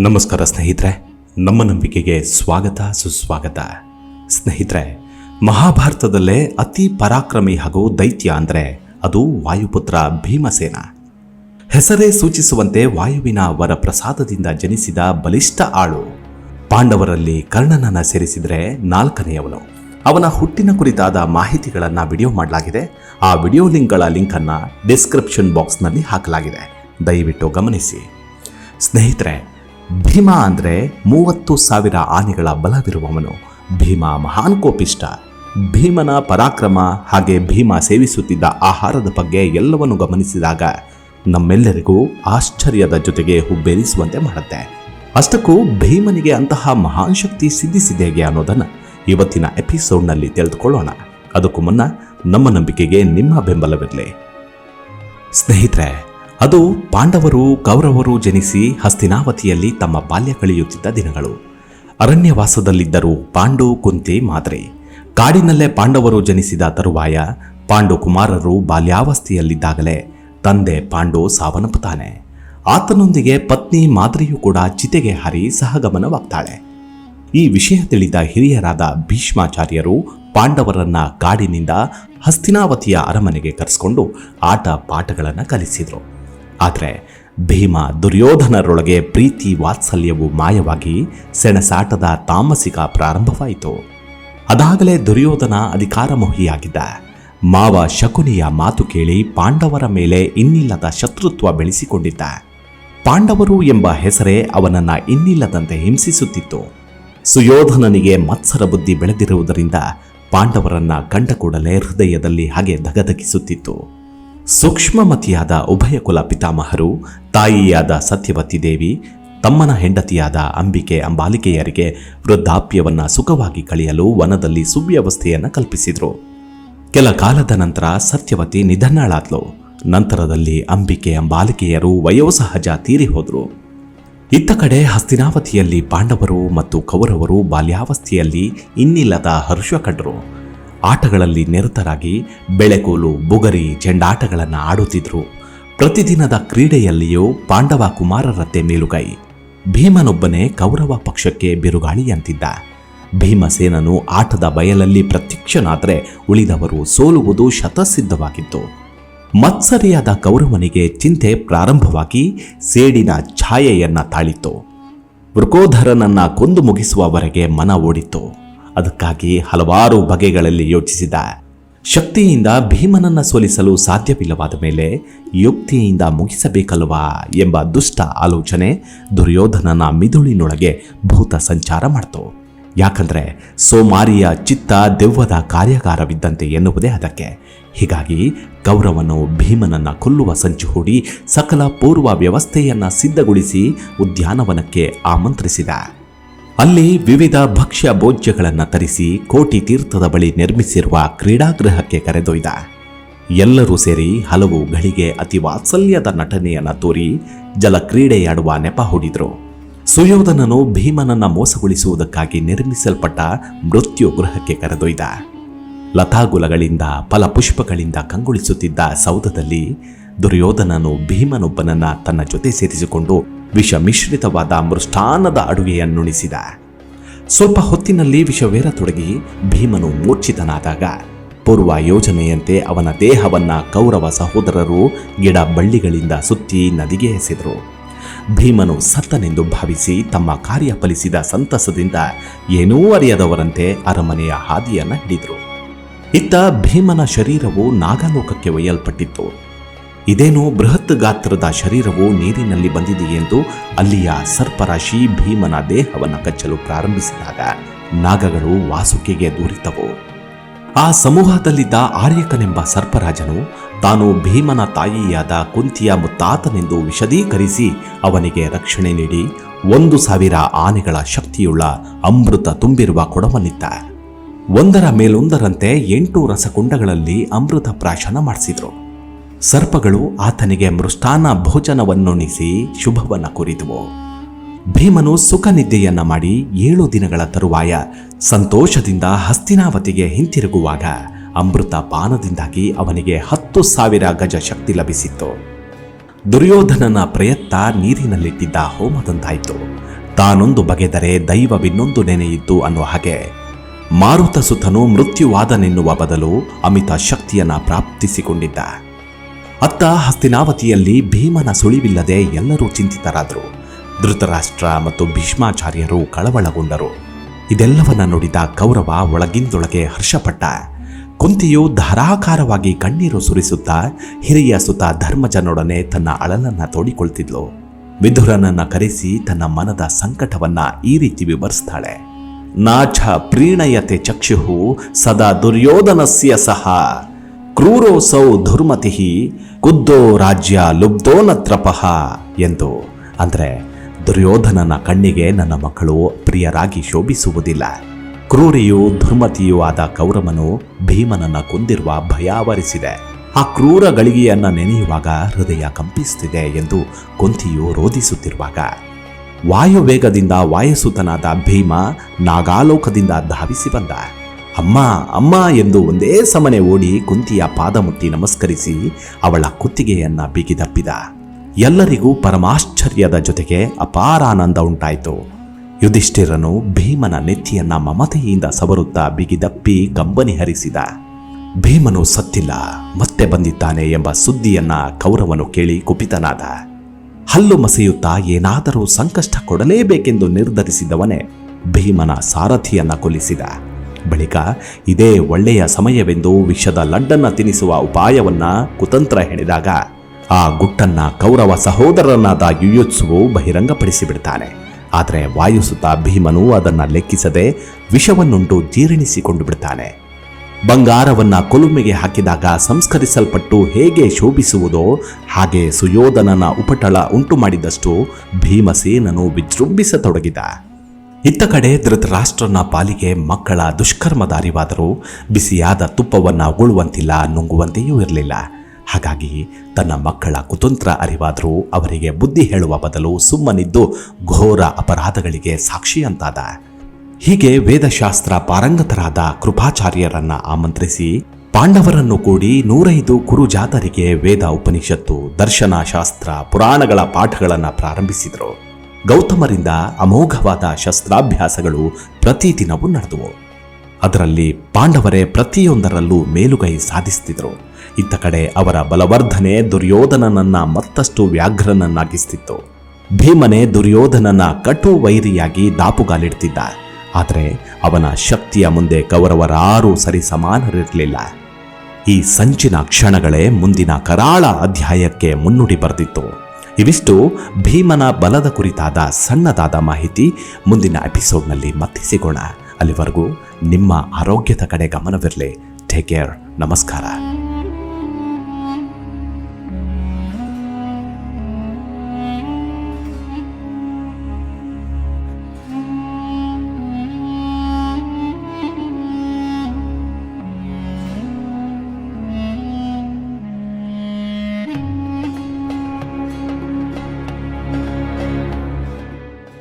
ನಮಸ್ಕಾರ ಸ್ನೇಹಿತರೆ, ನಮ್ಮ ನಂಬಿಕೆಗೆ ಸ್ವಾಗತ, ಸುಸ್ವಾಗತ. ಸ್ನೇಹಿತರೆ, ಮಹಾಭಾರತದಲ್ಲೇ ಅತಿ ಪರಾಕ್ರಮಿ ಹಾಗೂ ದೈತ್ಯ ಅಂದರೆ ಅದು ವಾಯುಪುತ್ರ ಭೀಮಸೇನ. ಹೆಸರೇ ಸೂಚಿಸುವಂತೆ ವಾಯುವಿನ ವರಪ್ರಸಾದದಿಂದ ಜನಿಸಿದ ಬಲಿಷ್ಠ ಆಳು. ಪಾಂಡವರಲ್ಲಿ ಕರ್ಣನನ್ನ ಸೇರಿಸಿದರೆ ನಾಲ್ಕನೆಯವನು. ಅವನ ಹುಟ್ಟಿನ ಕುರಿತಾದ ಮಾಹಿತಿಗಳನ್ನು ವಿಡಿಯೋ ಮಾಡಲಾಗಿದೆ. ಆ ವಿಡಿಯೋ ಲಿಂಕ್ಗಳ ಲಿಂಕನ್ನು ಡಿಸ್ಕ್ರಿಪ್ಷನ್ ಬಾಕ್ಸ್ನಲ್ಲಿ ಹಾಕಲಾಗಿದೆ. ದಯವಿಟ್ಟು ಗಮನಿಸಿ. ಸ್ನೇಹಿತರೆ ಭೀಮ ಅಂದರೆ ಮೂವತ್ತು ಸಾವಿರ ಆನೆಗಳ ಬಲವಿರುವವನು. ಭೀಮ ಮಹಾನ್ ಕೋಪಿಷ್ಟ ಭೀಮನ ಪರಾಕ್ರಮ ಹಾಗೆ ಭೀಮ ಸೇವಿಸುತ್ತಿದ್ದ ಆಹಾರದ ಬಗ್ಗೆ ಎಲ್ಲವನ್ನು ಗಮನಿಸಿದಾಗ ನಮ್ಮೆಲ್ಲರಿಗೂ ಆಶ್ಚರ್ಯದ ಜೊತೆಗೆ ಹುಬ್ಬೇರಿಸುವಂತೆ ಮಾಡುತ್ತೆ. ಅಷ್ಟಕ್ಕೂ ಭೀಮನಿಗೆ ಅಂತಹ ಮಹಾನ್ ಶಕ್ತಿ ಸಿದ್ಧಿಸಿದೆ ಹೇಗೆ ಅನ್ನೋದನ್ನು ಇವತ್ತಿನ ಎಪಿಸೋಡ್ನಲ್ಲಿ ತಿಳಿದುಕೊಳ್ಳೋಣ. ಅದಕ್ಕೂ ಮುನ್ನ ನಮ್ಮ ನಂಬಿಕೆಗೆ ನಿಮ್ಮ ಬೆಂಬಲವಿರಲಿ. ಸ್ನೇಹಿತರೆ ಅದು ಪಾಂಡವರು ಕೌರವರು ಜನಿಸಿ ಹಸ್ತಿನಾವತಿಯಲ್ಲಿ ತಮ್ಮ ಬಾಲ್ಯ ಕಳೆಯುತ್ತಿದ್ದ ದಿನಗಳು. ಅರಣ್ಯವಾಸದಲ್ಲಿದ್ದರು ಪಾಂಡು ಕುಂತಿ ಮಾದ್ರಿ. ಕಾಡಿನಲ್ಲೇ ಪಾಂಡವರು ಜನಿಸಿದ ತರುವಾಯ ಪಾಂಡು ಕುಮಾರರು ಬಾಲ್ಯಾವಸ್ಥೆಯಲ್ಲಿದ್ದಾಗಲೇ ತಂದೆ ಪಾಂಡು ಸಾವನ್ನಪ್ಪುತ್ತಾನೆ. ಆತನೊಂದಿಗೆ ಪತ್ನಿ ಮಾದ್ರಿಯೂ ಕೂಡ ಚಿತೆಗೆ ಹರಿ ಸಹಗಮನವಾಗ್ತಾಳೆ. ಈ ವಿಷಯ ತಿಳಿದ ಹಿರಿಯರಾದ ಭೀಷ್ಮಾಚಾರ್ಯರು ಪಾಂಡವರನ್ನ ಕಾಡಿನಿಂದ ಹಸ್ತಿನಾವತಿಯ ಅರಮನೆಗೆ ಕರೆಸ್ಕೊಂಡು ಆಟ ಪಾಠಗಳನ್ನು ಕಲಿಸಿದರು. ಆದರೆ ಭೀಮ ದುರ್ಯೋಧನರೊಳಗೆ ಪ್ರೀತಿ ವಾತ್ಸಲ್ಯವು ಮಾಯವಾಗಿ ಸೆಣಸಾಟದ ತಾಮಸಿಕ ಪ್ರಾರಂಭವಾಯಿತು. ಅದಾಗಲೇ ದುರ್ಯೋಧನ ಅಧಿಕಾರಮೋಹಿಯಾಗಿದ್ದ. ಮಾವ ಶಕುನಿಯ ಮಾತು ಕೇಳಿ ಪಾಂಡವರ ಮೇಲೆ ಇನ್ನಿಲ್ಲದ ಶತ್ರುತ್ವ ಬೆಳೆಸಿಕೊಂಡಿದ್ದ. ಪಾಂಡವರು ಎಂಬ ಹೆಸರೇ ಅವನನ್ನ ಇನ್ನಿಲ್ಲದಂತೆ ಹಿಂಸಿಸುತ್ತಿತ್ತು. ಸುಯೋಧನನಿಗೆ ಮತ್ಸರ ಬುದ್ಧಿ ಬೆಳೆದಿರುವುದರಿಂದ ಪಾಂಡವರನ್ನ ಕಂಡ ಕೂಡಲೇ ಹೃದಯದಲ್ಲಿ ಹಾಗೆ ಧಗಧಗಿಸುತ್ತಿತ್ತು. ಸೂಕ್ಷ್ಮಮತಿಯಾದ ಉಭಯ ಕುಲ ಪಿತಾಮಹರು, ತಾಯಿಯಾದ ಸತ್ಯವತಿ ದೇವಿ, ತಮ್ಮನ ಹೆಂಡತಿಯಾದ ಅಂಬಿಕೆ ಅಂಬಾಲಿಕೆಯರಿಗೆ ವೃದ್ಧಾಪ್ಯವನ್ನು ಸುಖವಾಗಿ ಕಳೆಯಲು ವನದಲ್ಲಿ ಸುವ್ಯವಸ್ಥೆಯನ್ನು ಕಲ್ಪಿಸಿದರು. ಕೆಲ ಕಾಲದ ನಂತರ ಸತ್ಯವತಿ ನಿಧನಳಾದ್ಲು. ನಂತರದಲ್ಲಿ ಅಂಬಿಕೆ ಅಂಬಾಲಿಕೆಯರು ವಯೋಸಹಜ ತೀರಿ ಹೋದರು. ಇತ್ತ ಕಡೆ ಹಸ್ತಿನಾವತಿಯಲ್ಲಿ ಪಾಂಡವರು ಮತ್ತು ಕೌರವರು ಬಾಲ್ಯಾವಸ್ಥೆಯಲ್ಲಿ ಇನ್ನಿಲ್ಲದ ಹರ್ಷ ಕಂಡರು. ಆಟಗಳಲ್ಲಿ ನಿರತರಾಗಿ ಬೆಳೆಕೋಲು, ಬುಗರಿ ಚೆಂಡಾಟಗಳನ್ನು ಆಡುತ್ತಿದ್ರು. ಪ್ರತಿದಿನದ ಕ್ರೀಡೆಯಲ್ಲಿಯೂ ಪಾಂಡವ ಕುಮಾರರತ್ತೆ ಮೇಲುಗೈ. ಭೀಮನೊಬ್ಬನೇ ಕೌರವ ಪಕ್ಷಕ್ಕೆ ಬಿರುಗಾಳಿಯಂತಿದ್ದ. ಭೀಮಸೇನನು ಆಟದ ಬಯಲಲ್ಲಿ ಪ್ರತ್ಯಕ್ಷನಾದರೆ ಉಳಿದವರು ಸೋಲುವುದು ಶತಸಿದ್ಧವಾಗಿತ್ತು. ಮತ್ಸರಿಯಾದ ಕೌರವನಿಗೆ ಚಿಂತೆ ಪ್ರಾರಂಭವಾಗಿ ಸೇಡಿನ ಛಾಯೆಯನ್ನ ತಾಳಿತು ವೃಕೋಧರನನ್ನ ಕೊಂದು ಮುಗಿಸುವವರೆಗೆ ಮನ ಓಡಿತ್ತು. ಅದಕ್ಕಾಗಿ ಹಲವಾರು ಬಗೆಗಳಲ್ಲಿ ಯೋಚಿಸಿದ. ಶಕ್ತಿಯಿಂದ ಭೀಮನನ್ನ ಸೋಲಿಸಲು ಸಾಧ್ಯವಿಲ್ಲವಾದ ಮೇಲೆ ಯುಕ್ತಿಯಿಂದ ಮುಗಿಸಬೇಕಲ್ವಾ ಎಂಬ ದುಷ್ಟ ಆಲೋಚನೆ ದುರ್ಯೋಧನನ ಮಿದುಳಿನೊಳಗೆ ಭೂತ ಸಂಚಾರ ಮಾಡ್ತು. ಯಾಕಂದ್ರೆ ಸೋಮಾರಿಯ ಚಿತ್ತ ದೆವ್ವದ ಕಾರ್ಯಾಗಾರವಿದ್ದಂತೆ ಎನ್ನುವುದೇ ಅದಕ್ಕೆ. ಹೀಗಾಗಿ ಗೌರವನು ಭೀಮನನ್ನ ಕೊಲ್ಲುವ ಸಂಚು ಹೂಡಿ ಸಕಲ ಪೂರ್ವ ವ್ಯವಸ್ಥೆಯನ್ನ ಸಿದ್ಧಗೊಳಿಸಿ ಉದ್ಯಾನವನಕ್ಕೆ ಆಮಂತ್ರಿಸಿದ. ಅಲ್ಲಿ ವಿವಿಧ ಭಕ್ಷ್ಯ ಭೋಜ್ಯಗಳನ್ನು ತರಿಸಿ ಕೋಟಿ ತೀರ್ಥದ ಬಳಿ ನಿರ್ಮಿಸಿರುವ ಕ್ರೀಡಾಗೃಹಕ್ಕೆ ಕರೆದೊಯ್ದ. ಎಲ್ಲರೂ ಸೇರಿ ಹಲವು ಗಳಿಗೆ ಅತಿ ವಾತ್ಸಲ್ಯದ ನಟನೆಯನ್ನು ತೋರಿ ಜಲಕ್ರೀಡೆಯಾಡುವ ನೆಪ ಹೂಡಿದ್ರು. ಸುಯೋಧನನು ಭೀಮನನ್ನ ಮೋಸಗೊಳಿಸುವುದಕ್ಕಾಗಿ ನಿರ್ಮಿಸಲ್ಪಟ್ಟ ಮೃತ್ಯು ಗೃಹಕ್ಕೆ ಕರೆದೊಯ್ದ. ಲತಾಗುಲಗಳಿಂದ ಫಲಪುಷ್ಪಗಳಿಂದ ಕಂಗೊಳಿಸುತ್ತಿದ್ದ ಸೌಧದಲ್ಲಿ ದುರ್ಯೋಧನನು ಭೀಮನೊಬ್ಬನನ್ನ ತನ್ನ ಜೊತೆ ಸೇರಿಸಿಕೊಂಡು ವಿಷ ಮಿಶ್ರಿತವಾದ ಮೃಷ್ಟಾನ್ನದ ಅಡುಗೆಯನ್ನುಣಿಸಿದ. ಸ್ವಲ್ಪ ಹೊತ್ತಿನಲ್ಲಿ ವಿಷವೇರತೊಡಗಿ ಭೀಮನು ಮೂರ್ಛಿತನಾದಾಗ ಪೂರ್ವ ಯೋಜನೆಯಂತೆ ಅವನ ದೇಹವನ್ನ ಕೌರವ ಸಹೋದರರು ಗಿಡ ಬಳ್ಳಿಗಳಿಂದ ಸುತ್ತಿ ನದಿಗೆ ಎಸೆದರು. ಭೀಮನು ಸತ್ತನೆಂದು ಭಾವಿಸಿ ತಮ್ಮ ಕಾರ್ಯ ಫಲಿಸಿದ ಸಂತಸದಿಂದ ಏನೂ ಅರಿಯದವರಂತೆ ಅರಮನೆಯ ಹಾದಿಯನ್ನ ಹಿಡಿದರು. ಇತ್ತ ಭೀಮನ ಶರೀರವು ನಾಗಲೋಕಕ್ಕೆ ಒಯ್ಯಲ್ಪಟ್ಟಿತ್ತು. ಇದೇನು ಬೃಹತ್ ಗಾತ್ರದ ಶರೀರವು ನೀರಿನಲ್ಲಿ ಬಂದಿದೆ ಎಂದು ಅಲ್ಲಿಯ ಸರ್ಪರಾಶಿ ಭೀಮನ ದೇಹವನ್ನು ಕಚ್ಚಲು ಪ್ರಾರಂಭಿಸಿದಾಗ ನಾಗಗಳು ವಾಸುಕಿಗೆ ದೂರಿತವು ಆ ಸಮೂಹದಲ್ಲಿದ್ದ ಆರ್ಯಕನೆಂಬ ಸರ್ಪರಾಜನು ತಾನು ಭೀಮನ ತಾಯಿಯಾದ ಕುಂತಿಯ ಮುತ್ತಾತನೆಂದು ವಿಶದೀಕರಿಸಿ ಅವನಿಗೆ ರಕ್ಷಣೆ ನೀಡಿ ಒಂದು ಸಾವಿರ ಆನೆಗಳ ಶಕ್ತಿಯುಳ್ಳ ಅಮೃತ ತುಂಬಿರುವ ಕೊಡವನ್ನಿತ್ತ ಒಂದರ ಮೇಲೊಂದರಂತೆ ಎಂಟು ರಸಕುಂಡಗಳಲ್ಲಿ ಅಮೃತ ಪ್ರಾಶನ ಮಾಡಿಸಿದ್ರು. ಸರ್ಪಗಳು ಆತನಿಗೆ ಮೃಷ್ಟಾನ ಭೋಜನವನ್ನುಣಿಸಿ ಶುಭವನ್ನು ಕೋರಿದವು. ಭೀಮನು ಸುಖ ನಿದ್ದೆಯನ್ನ ಮಾಡಿ ಏಳು ದಿನಗಳ ತರುವಾಯ ಸಂತೋಷದಿಂದ ಹಸ್ತಿನಾವತಿಗೆ ಹಿಂತಿರುಗುವಾಗ ಅಮೃತ ಪಾನದಿಂದಾಗಿ ಅವನಿಗೆ ಹತ್ತು ಸಾವಿರ ಗಜ ಶಕ್ತಿ ಲಭಿಸಿತ್ತು. ದುರ್ಯೋಧನನ ಪ್ರಯತ್ನ ನೀರಿನಲ್ಲಿಟ್ಟಿದ್ದ ಹೋಮದಂತಾಯಿತು. ತಾನೊಂದು ಬಗೆದರೆ ದೈವವಿನ್ನೊಂದು ನೆನೆಯಿತ್ತು ಅನ್ನುವ ಹಾಗೆ ಮಾರುತ ಸುತನು ಮೃತ್ಯುವಾದನೆನ್ನುವ ಬದಲು ಅಮಿತ ಶಕ್ತಿಯನ್ನ ಪ್ರಾಪ್ತಿಸಿಕೊಂಡಿದ್ದ. ಅತ್ತ ಹಸ್ತಿನಾವತಿಯಲ್ಲಿ ಭೀಮನ ಸುಳಿವಿಲ್ಲದೆ ಎಲ್ಲರೂ ಚಿಂತಿತರಾದರು. ಧೃತರಾಷ್ಟ್ರ ಮತ್ತು ಭೀಷ್ಮಾಚಾರ್ಯರು ಕಳವಳಗೊಂಡರು. ಇದೆಲ್ಲವನ್ನ ನೋಡಿದ ಕೌರವ ಒಳಗಿಂದೊಳಗೆ ಹರ್ಷಪಟ್ಟ. ಕುಂತಿಯು ಧಾರಾಕಾರವಾಗಿ ಕಣ್ಣೀರು ಸುರಿಸುತ್ತಾ ಹಿರಿಯ ಸುತ ಧರ್ಮಜನೊಡನೆ ತನ್ನ ಅಳಲನ್ನ ತೋಡಿಕೊಳ್ತಿದ್ಲು. ವಿಧುರನನ್ನ ಕರೆಸಿ ತನ್ನ ಮನದ ಸಂಕಟವನ್ನ ಈ ರೀತಿ ವಿವರಿಸ್ತಾಳೆ. ನಾಚ ಪ್ರೀಣಯತೆ ಚಕ್ಷುಹು ಸದಾ ದುರ್ಯೋಧನಸ್ಯ ಸಹ. ಕ್ರೂರೋಸೌ ದುರ್ಮತಿ ಕುದ್ದೋ ರಾಜ್ಯ ಲುಬ್ಧೋನತ್ರಪಃ ಎಂದು. ಅಂದರೆ ದುರ್ಯೋಧನನ ಕಣ್ಣಿಗೆ ನನ್ನ ಮಕ್ಕಳು ಪ್ರಿಯರಾಗಿ ಶೋಭಿಸುವುದಿಲ್ಲ. ಕ್ರೂರಿಯೂ ದುರ್ಮತಿಯೂ ಆದ ಕೌರವನು ಭೀಮನನ್ನ ಕೊಂದಿರುವ ಭಯಾವರಿಸಿದೆ ಆ ಕ್ರೂರ ಗಳಿಗೆಯನ್ನ ನೆನೆಯುವಾಗ ಹೃದಯ ಕಂಪಿಸುತ್ತಿದೆ ಎಂದು ಕೊಂತಿಯು ರೋಧಿಸುತ್ತಿರುವಾಗ. ವಾಯುವೇಗದಿಂದ ವಾಯಸುತನಾದ ಭೀಮ ನಾಗಾಲೋಕದಿಂದ ಧಾವಿಸಿ ಬಂದ. ಅಮ್ಮ ಅಮ್ಮ ಎಂದು ಒಂದೇ ಸಮನೆ ಓಡಿ ಕುಂತಿಯ ಪಾದ ಮುಟ್ಟಿ ನಮಸ್ಕರಿಸಿ ಅವಳ ಕುತ್ತಿಗೆಯನ್ನ ಬಿಗಿದಪ್ಪಿದ ಎಲ್ಲರಿಗೂ ಪರಮಾಶ್ಚರ್ಯದ ಜೊತೆಗೆ ಅಪಾರ ಆನಂದ ಉಂಟಾಯಿತು. ಯುಧಿಷ್ಠಿರನು ಭೀಮನ ನೆತ್ತಿಯನ್ನ ಮಮತೆಯಿಂದ ಸವರುತ್ತಾ ಬಿಗಿದಪ್ಪಿ ಕಂಬನಿ ಹರಿಸಿದ. ಭೀಮನು ಸತ್ತಿಲ್ಲ, ಮತ್ತೆ ಬಂದಿದ್ದಾನೆ ಎಂಬ ಸುದ್ದಿಯನ್ನ ಕೌರವನು ಕೇಳಿ ಕುಪಿತನಾದ. ಹಲ್ಲು ಮಸೆಯುತ್ತಾ ಏನಾದರೂ ಸಂಕಷ್ಟ ಕೊಡಲೇಬೇಕೆಂದು ನಿರ್ಧರಿಸಿದವನೇ ಭೀಮನ ಸಾರಥಿಯನ್ನ ಕೊಲ್ಲಿಸಿದ. ಬಳಿಕ ಇದೇ ಒಳ್ಳೆಯ ಸಮಯವೆಂದು ವಿಷದ ಲಡ್ಡನ್ನ ತಿನ್ನಿಸುವ ಉಪಾಯವನ್ನ ಕುತಂತ್ರ ಹೆಣೆದಾಗ ಆ ಗುಟ್ಟನ್ನ ಕೌರವ ಸಹೋದರನಾದ ಯುಯುತ್ಸುವು ಬಹಿರಂಗಪಡಿಸಿಬಿಡ್ತಾನೆ. ಆದರೆ ವಾಯುಸುತ ಭೀಮನು ಅದನ್ನ ಲೆಕ್ಕಿಸದೆ ವಿಷವನ್ನುಂಟು ಜೀರ್ಣಿಸಿಕೊಂಡು ಬಿಡ್ತಾನೆ. ಬಂಗಾರವನ್ನ ಕೊಲುಮೆಗೆ ಹಾಕಿದಾಗ ಸಂಸ್ಕರಿಸಲ್ಪಟ್ಟು ಹೇಗೆ ಶೋಭಿಸುವುದೋ ಹಾಗೆ ಸುಯೋಧನನ ಉಪಟಳ ಉಂಟು ಮಾಡಿದಷ್ಟು ಭೀಮಸೇನನು ವಿಜೃಂಭಿಸತೊಡಗಿದ. ಇತ್ತ ಕಡೆ ಧೃತರಾಷ್ಟ್ರನ ಪಾಲಿಗೆ ಮಕ್ಕಳ ದುಷ್ಕರ್ಮದ ಅರಿವಾದರೂ ಬಿಸಿಯಾದ ತುಪ್ಪವನ್ನು ಉಗುಳುವಂತಿಲ್ಲ ನುಂಗುವಂತೆಯೂ ಇರಲಿಲ್ಲ. ಹಾಗಾಗಿ ತನ್ನ ಮಕ್ಕಳ ಕುತಂತ್ರ ಅರಿವಾದರೂ ಅವರಿಗೆ ಬುದ್ಧಿ ಹೇಳುವ ಬದಲು ಸುಮ್ಮನಿದ್ದು ಘೋರ ಅಪರಾಧಗಳಿಗೆ ಸಾಕ್ಷಿಯಂತಾದ. ಹೀಗೆ ವೇದಶಾಸ್ತ್ರ ಪಾರಂಗತರಾದ ಕೃಪಾಚಾರ್ಯರನ್ನ ಆಮಂತ್ರಿಸಿ ಪಾಂಡವರನ್ನು ಕೂಡಿ ನೂರೈದು ಕುರುಜಾತರಿಗೆ ವೇದ ಉಪನಿಷತ್ತು ದರ್ಶನ ಶಾಸ್ತ್ರ ಪುರಾಣಗಳ ಪಾಠಗಳನ್ನು ಪ್ರಾರಂಭಿಸಿದರು. ಗೌತಮರಿಂದ ಅಮೋಘವಾದ ಶಸ್ತ್ರಾಭ್ಯಾಸಗಳು ಪ್ರತಿದಿನವೂ ನಡೆದವು. ಅದರಲ್ಲಿ ಪಾಂಡವರೇ ಪ್ರತಿಯೊಂದರಲ್ಲೂ ಮೇಲುಗೈ ಸಾಧಿಸುತ್ತಿದ್ದರು. ಇತ್ತ ಕಡೆ ಅವರ ಬಲವರ್ಧನೆ ದುರ್ಯೋಧನನನ್ನ ಮತ್ತಷ್ಟು ವ್ಯಾಘ್ರನನ್ನಾಗಿಸ್ತಿತ್ತು. ಭೀಮನೆ ದುರ್ಯೋಧನನ ಕಟು ವೈರಿಯಾಗಿ ದಾಪುಗಾಲಿಡ್ತಿದ್ದ. ಆದರೆ ಅವನ ಶಕ್ತಿಯ ಮುಂದೆ ಕೌರವರಾರೂ ಸರಿಸಮಾನರಿರಲಿಲ್ಲ. ಈ ಸಂಚಿನ ಕ್ಷಣಗಳೇ ಮುಂದಿನ ಕರಾಳ ಅಧ್ಯಾಯಕ್ಕೆ ಮುನ್ನುಡಿ ಬರೆದಿತ್ತು. ಇವಿಷ್ಟು ಭೀಮನ ಬಲದ ಕುರಿತಾದ ಸಣ್ಣದಾದ ಮಾಹಿತಿ ಮುಂದಿನ ಎಪಿಸೋಡ್ನಲ್ಲಿ ಮತ್ತೆ ಸಿಗೋಣ ಅಲ್ಲಿವರೆಗೂ ನಿಮ್ಮ ಆರೋಗ್ಯದ ಕಡೆ ಗಮನವಿರಲಿ. ಟೇಕ್ ಕೇರ್ ನಮಸ್ಕಾರ.